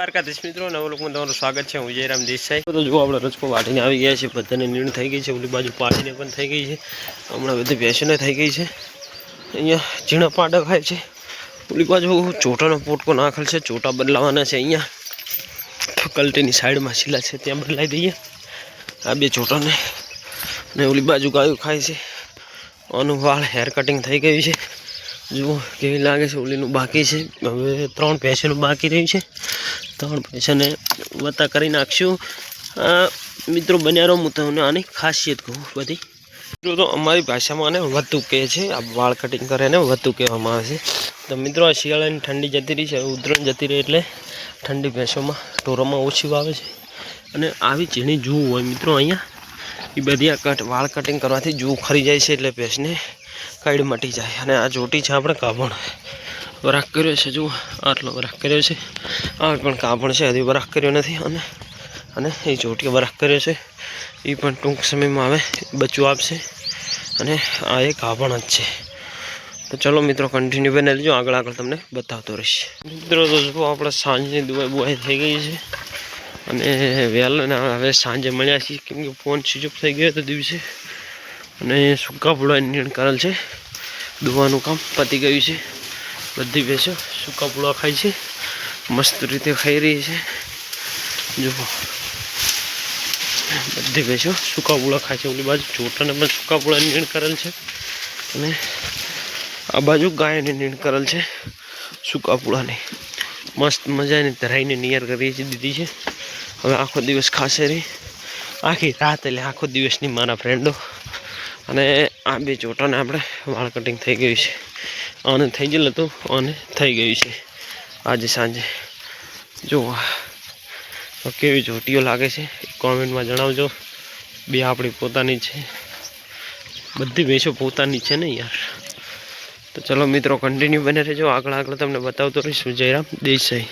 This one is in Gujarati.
દ્વારકાધીશ મિત્રો, નવ લોકોમાં તમારું સ્વાગત છે. હું જયરામ દેસાઈ. તો જો આપણે રજકો વાટીને આવી ગયા છે બધાને નીણ થઈ ગઈ છે. ઓલી બાજુ પાડીને પણ થઈ ગઈ છે. હમણાં બધી ભેંસને થઈ ગઈ છે. અહીંયા ઝીણા પાડા ખાય છે. ઓલી બાજુ ચોટાનો પોટકો નાખેલ છે. ચોટા બદલાવાના છે અહીંયા. કલ્ટીની સાઈડમાં શીલા છે. ત્યાં બદલાઈ દઈએ. આ બે ચોટાને. ને ઓલી બાજુ ગાયું ખાય છે. આનું વાળ હેર કટિંગ થઈ ગયું છે. જુઓ, કેવી લાગે છે ઓલીનું બાકી છે. હવે ત્રણ ભેંસોનું બાકી રહ્યું છે. ત્રણ પૈસાને વત્તા કરી નાખશું. મિત્રો બન્યા રહો, હું તમને આની ખાસિયત કહું બધી. મિત્રો, તો અમારી ભાષામાં આને વધુ કહે છે, આ વાળ કટિંગ કરે એને વધુ કહેવામાં આવે છે. તો મિત્રો, આ શિયાળાની ઠંડી જતી રહી છે ઉતરણ જતી રહી એટલે ઠંડી ભેંસોમાં, ઢોરોમાં ઓછી વાવે છે. અને આવી ઝીણી જૂ હોય મિત્રો અહીંયા, એ બધી આ કટ વાળ કટિંગ કરવાથી જૂ ખરી જાય છે એટલે ભેંસને કાઈડ મટી જાય. અને આ ચોટી છે આપણે કાભણ વરાક કર્યો છે, જુઓ, આટલો વરાક કર્યો છે. આ પણ કાભણ છે, હજી વરાક કર્યો નથી અને અને એ ચોટીએ વરાક કર્યો છે. એ પણ ટૂંક સમયમાં આવે, બચ્ચું આપશે. અને આ એક કાભણ જ છે. તો ચલો મિત્રો કન્ટિન્યુ બને લેજો, આગળ આગળ તમને બતાવતો રહીશ. મિત્રો, તો જુઓ, આપણે સાંજની દુવાઈ બુવાઈ થઈ ગઈ છે. અને વહેલા હવે સાંજે મળ્યા છીએ, કેમ કે ફોન સ્વિચ ઓફ થઈ ગયો હતો દિવસે. અને સૂકા પૂળા નિર્ણય કરેલ છે. દુવાનું કામ પતી ગયું છે. બધી ભેંસો સૂકા પૂળા ખાય છે? મસ્ત રીતે ખાઈ રહી છે. જુઓ. બધી ભેંસો સૂકા પૂળા ખાય છે? ઓલી બાજુ ચોટાને પણ સૂકા પૂળા નીણ કરેલ છે? અને આ બાજુ ગાયને નીણ કરેલ છે સૂકા પૂળાની મસ્ત મજાની ધરાઈને નિયર કરી દીધી છે. હવે આખો દિવસ ખાશે રહી આખી રાત એટલે આખો દિવસની મારા ફ્રેન્ડો અને આ બે ચોટાને આપણે વાળ કટિંગ થઈ ગયું છે. આને થઈ ગયેલું હતું અને થઈ ગયું છે. આજે સાંજે. તો કેવી ચોટીઓ લાગે છે? કોમેન્ટમાં જણાવજો. બે આપણી પોતાની છે. બધી ભેંસો પોતાની છે ને યાર. તો ચલો મિત્રો કન્ટિન્યુ બને રહેજો. આગળ આગળ તમને બતાવતો રહીશું. જયરામ દેસાઈ